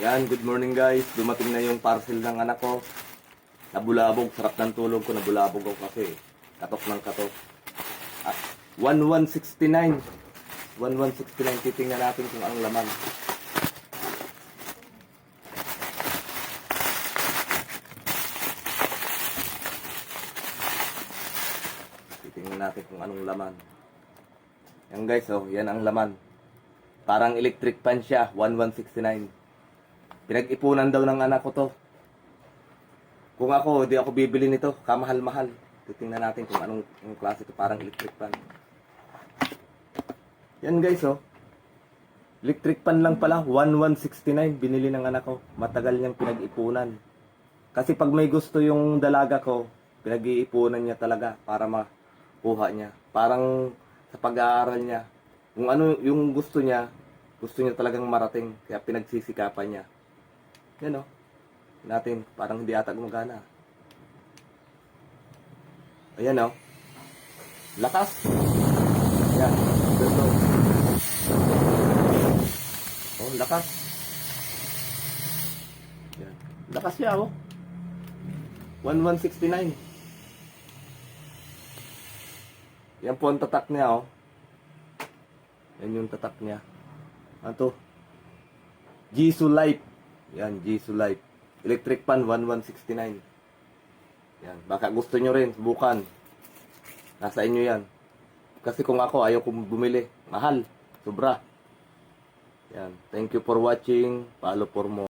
Yan, good morning guys. Dumating na yung parcel ng anak ko. Nabulabog, sarap ng tulog ko. Nabulabog ako kasi. Katok ng katok. Ah, 1169. 1169. Titingnan natin kung ang laman. Titingnan natin kung anong laman. Yan guys, oh, yan ang laman. Parang electric pan siya, 1169. Pinag-ipunan daw ng anak ko to. Kung ako, di ako bibili nito, kamahal-mahal. Titingnan natin kung anong, anong klase to, parang electric pan. Yan guys, oh. Electric pan lang pala, 1169 binili ng anak ko. Matagal niyang pinag-ipunan. Kasi pag may gusto yung dalaga ko, pinag-iipunan niya talaga para makuha niya. Parang sa pag-aaral niya, kung ano yung gusto niya, gusto niya talagang marating. Kaya pinagsisikapan niya. Yan o. Natin, parang hindi ata gumagana. Ayan o. Lakas. Yan. Ganito. Oh, lakas. Yan. Lakas siya oh. 1169. Yan po ang tatak niya oh. Yan yung tatak niya. Ano to? Jisoo Life. Yan, Jisoo Life. Electric pan 1169. Yan, baka gusto nyo rin, subukan. Nasa inyo yan. Kasi kung ako, ayaw kong bumili. Mahal. Sobra. Yan. Thank you for watching. Follow for more.